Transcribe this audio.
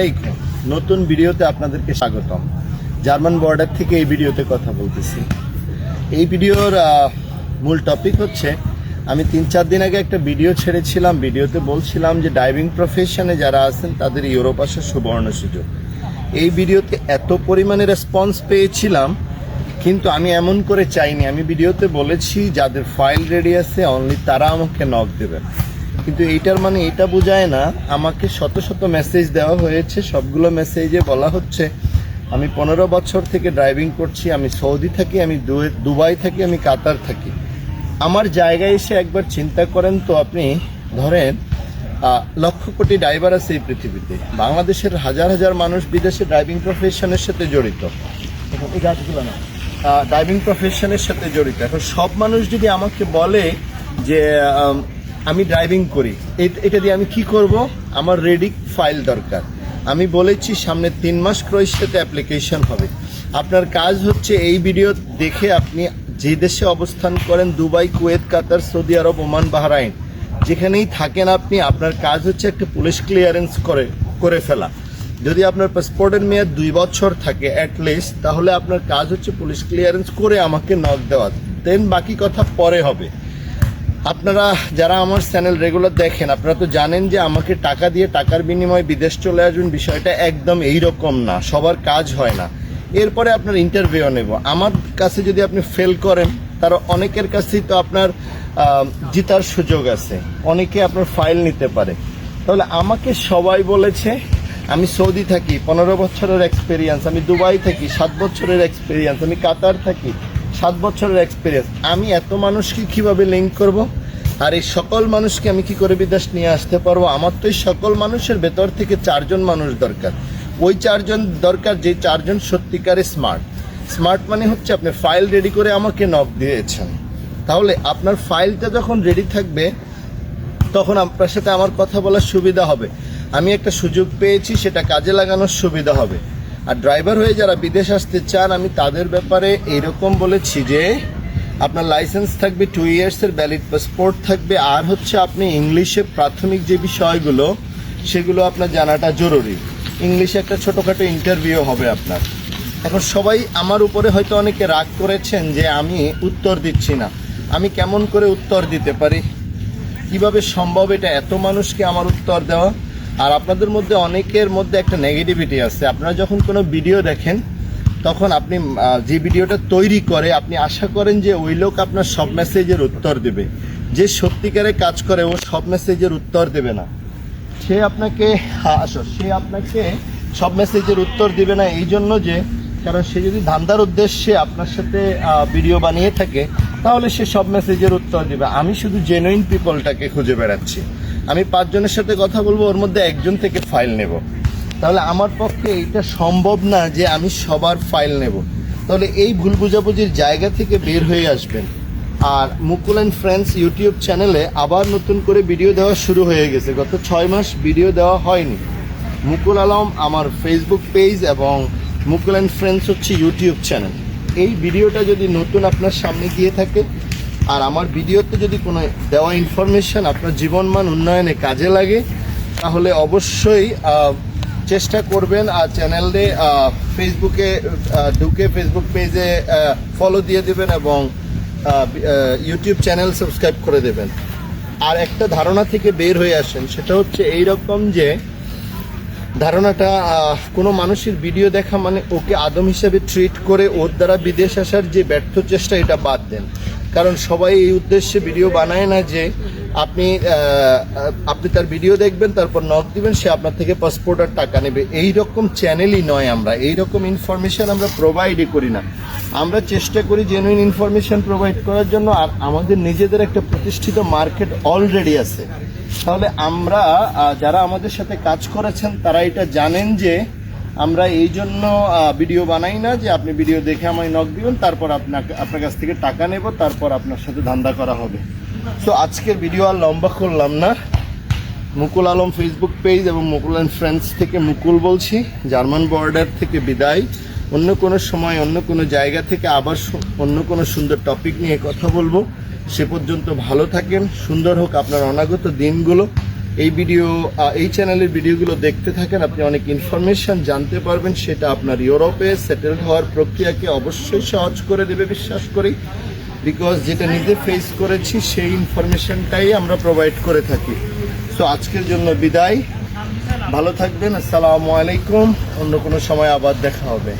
আলাইকুম নতুন ভিডিওতে আপনাদেরকে স্বাগতম। জার্মান বর্ডার থেকে এই ভিডিওতে কথা বলতেছি। এই ভিডিওর মূল টপিক হচ্ছে, আমি তিন চার দিন আগে একটা ভিডিও ছেড়েছিলাম। ভিডিওতে বলছিলাম যে ডাইভিং প্রফেশনে যারা আছেন, তাদের ইউরোপ আসার সুবর্ণ সুযোগ। এই ভিডিওতে এত পরিমাণে রেসপন্স পেয়েছিলাম, কিন্তু আমি এমন করে চাইনি। আমি ভিডিওতে বলেছি, যাদের ফাইল রেডি আছে অনলি তারা আমাকে নক দেবেন। কিন্তু এইটার মানে এটা বোঝায় না। আমাকে শত শত মেসেজ দেওয়া হয়েছে। সবগুলো মেসেজে বলা হচ্ছে, আমি পনেরো বছর থেকে ড্রাইভিং করছি, আমি সৌদি থাকি, আমি দুবাই থাকি, আমি কাতার থাকি। আমার জায়গায় এসে একবার চিন্তা করেন তো আপনি, ধরেন লক্ষ কোটি ড্রাইভার আছে এই পৃথিবীতে। বাংলাদেশের হাজার হাজার মানুষ বিদেশে ড্রাইভিং প্রফেশনের সাথে জড়িত। এই গাছগুলো না। ড্রাইভিং প্রফেশনের সাথে জড়িত। এখন সব মানুষ যদি আমাকে বলে যে আম, ড্রাইভিং করি। এটা দিয়ে আমি কি করব? আমার রেডি ফাইল দরকার। আমি বলেছি সামনে তিন মাস ক্রয়ের অ্যাপ্লিকেশন হবে। আপনার কাজ হচ্ছে এই ভিডিও দেখে আপনি যে দেশে অবস্থান করেন Dubai Kuwait Qatar Saudi Arab Oman Bahrain যেখানেই থাকেন আপনি আপনার কাজ হচ্ছে একটা পুলিশ ক্লিয়ারেন্স করে করে ফেলা। যদি আপনার পাসপোর্টের মেয়াদ দুই বছর থাকে অ্যাটলিস্ট তাহলে আপনার কাজ হচ্ছে পুলিশ ক্লিয়ারেন্স করে আমাকে নক দেওয়া। দেন বাকি কথা পরে হবে। আপনারা যারা আমার চ্যানেল রেগুলার দেখেন, আপনারা তো জানেন যে আমাকে টাকা দিয়ে টাকার বিনিময়ে বিদেশ চলে আসবেন বিষয়টা একদম এই রকম না, সবার কাজ হয় না। এরপরে আপনার ইন্টারভিউ নেব। আমার কাছে যদি আপনি ফেল করেন, তার অনেকের কাছেই তো আপনার জিতার সুযোগ আছে। অনেকে আপনার ফাইল নিতে পারে। তাহলে আমাকে সবাই বলেছে, আমি সৌদি থাকি, পনেরো বছরের এক্সপিরিয়েন্স আমি দুবাই থাকি, সাত বছরের এক্সপিরিয়েন্স আমি কাতার থাকি। সাত বছরের এক্সপিরিয়েন্স আমি এত মানুষকে কীভাবে লিঙ্ক করব? আর এই সকল মানুষকে আমি কি করে বিদেশ নিয়ে আসতে পারব? আমার তো এই সকল মানুষের ভেতর থেকে চারজন মানুষ দরকার। ওই চারজন দরকার যে চারজন সত্যিকারে স্মার্ট স্মার্ট মানে হচ্ছে আপনি ফাইল রেডি করে আমাকে নক দিয়েছেন। তাহলে আপনার ফাইলটা যখন রেডি থাকবে, তখন আপনার সাথে আমার কথা বলার সুবিধা হবে। আমি একটা সুযোগ পেয়েছি, সেটা কাজে লাগানোর সুবিধা হবে। আর ড্রাইভার হয়ে যারা বিদেশ আসতে চান, আমি তাদের ব্যাপারে এইরকম বলেছি যে, আপনার লাইসেন্স থাকবে টু ইয়ার্সের ভ্যালিড পাসপোর্ট থাকবে, আর হচ্ছে আপনি ইংলিশে প্রাথমিক যে বিষয়গুলো, সেগুলো আপনার জানাটা জরুরি। ইংলিশে একটা ছোটোখাটো ইন্টারভিউ হবে আপনার। এখন সবাই আমার উপরে হয়তো অনেকে রাগ করেছেন যে, আমি উত্তর দিচ্ছি না। আমি কেমন করে উত্তর দিতে পারি? কীভাবে সম্ভব এটা? এত মানুষকে আমার উত্তর দেওয়া? আর আপনাদের মধ্যে অনেকের মধ্যে একটা নেগেটিভিটি আছে। আপনারা যখন কোনো ভিডিও দেখেন তখন আপনি যে ভিডিওটা তৈরি করে আপনি আশা করেন যে ওই লোক আপনার সব মেসেজের উত্তর দেবে। যে সত্যিকারে কাজ করে ও সব মেসেজের উত্তর দেবে না। সে আপনাকে হ্যাঁ, আসো সে আপনাকে সব মেসেজের উত্তর দিবে না। এই জন্য যে কারণ সে যদি ধান্দার উদ্দেশ্যে আপনার সাথে ভিডিও বানিয়ে থাকে তাহলে সে সব মেসেজের উত্তর দিবে। আমি শুধু জেনুইন পিপলটাকে খুঁজে বেড়াচ্ছি। আমি পাঁচজনের সাথে কথা বলব, ওর মধ্যে একজন থেকে ফাইল নেব। তাহলে আমার পক্ষে এটা সম্ভব না যে আমি সবার ফাইল নেব। তাহলে এই ভুল বুঝাবুঝির জায়গা থেকে বের হয়ে আসবেন। আর মুকুল অ্যান্ড ফ্রেন্ডস ইউটিউব চ্যানেলে আবার নতুন করে ভিডিও দেওয়া শুরু হয়ে গেছে। গত ছয় মাস ভিডিও দেওয়া হয়নি। মুকুল আলম আমার ফেসবুক পেজ এবং মুকুল অ্যান্ড ফ্রেন্ডস হচ্ছে ইউটিউব চ্যানেল এই ভিডিওটা যদি নতুন আপনার সামনে গিয়ে থাকে আর আমার ভিডিওতে যদি কোনো দেওয়া ইনফরমেশন আপনার জীবনমান উন্নয়নে কাজে লাগে, তাহলে অবশ্যই চেষ্টা করবেন আর চ্যানেলে ফেসবুকে ঢুকে ফেসবুক পেজে ফলো দিয়ে দেবেন এবং ইউটিউব চ্যানেল সাবস্ক্রাইব করে দেবেন। আর একটা ধারণা থেকে বের হয়ে আসেন, সেটা হচ্ছে এই রকম যে, ধারণাটা কোনো মানুষের ভিডিও দেখা মানে ওকে আদম হিসেবে ট্রিট করে ওর দ্বারা বিদেশ আসার যে ব্যর্থ চেষ্টা, এটা বাদ দেন। কারণ সবাই এই উদ্দেশ্যে ভিডিও বানায় না যে আপনি আপনি তার ভিডিও দেখবেন, তারপর নক দিবেন, সে আপনার থেকে পাসপোর্ট আর টাকা নেবে। এই রকম চ্যানেলই নয় আমরা। এই রকম ইনফরমেশন আমরা প্রোভাইডই করি না। আমরা চেষ্টা করি জেনুইন ইনফরমেশন প্রোভাইড করার জন্য, আর আমাদের নিজেদের একটা প্রতিষ্ঠিত মার্কেট অলরেডি আছে। তাহলে আমরা যারা আমাদের সাথে কাজ করেছেন, তারা এটা জানেন যে আমরা এই জন্য ভিডিও বানাই না যে আপনি ভিডিও দেখে আমায় নক দিবেন, তারপর আপনাকে, আপনার কাছ থেকে টাকা নেব, তারপর আপনার সাথে ধান্দা করা হবে। সো আজকের ভিডিও আর লম্বা করলাম না। মুকুল আলম ফেসবুক পেজ এবং মুকুল অ্যান্ড ফ্রেন্ডস থেকে মুকুল বলছি। জার্মান বর্ডার থেকে বিদায়। অন্য কোনো সময়, অন্য কোনো জায়গা থেকে আবার অন্য কোনো সুন্দর টপিক নিয়ে কথা বলব। সে পর্যন্ত ভালো থাকেন। সুন্দর হোক আপনার অনাগত দিনগুলো। এই ভিডিও এই চ্যানেলের ভিডিওগুলো দেখতে থাকেন, আপনি অনেক ইনফরমেশন জানতে পারবেন, সেটা আপনার ইউরোপে সেটেলড হওয়ার প্রক্রিয়াকে অবশ্যই সহজ করে দেবে, বিশ্বাস করি। বিকজ যেটা নিজে ফেস করেছি, সেই ইনফরমেশনটাই আমরা প্রোভাইড করে থাকি। সো আজকের জন্য বিদায়। ভালো থাকবেন, আসসালামু আলাইকুম। অন্য কোনো সময় আবার দেখা হবে।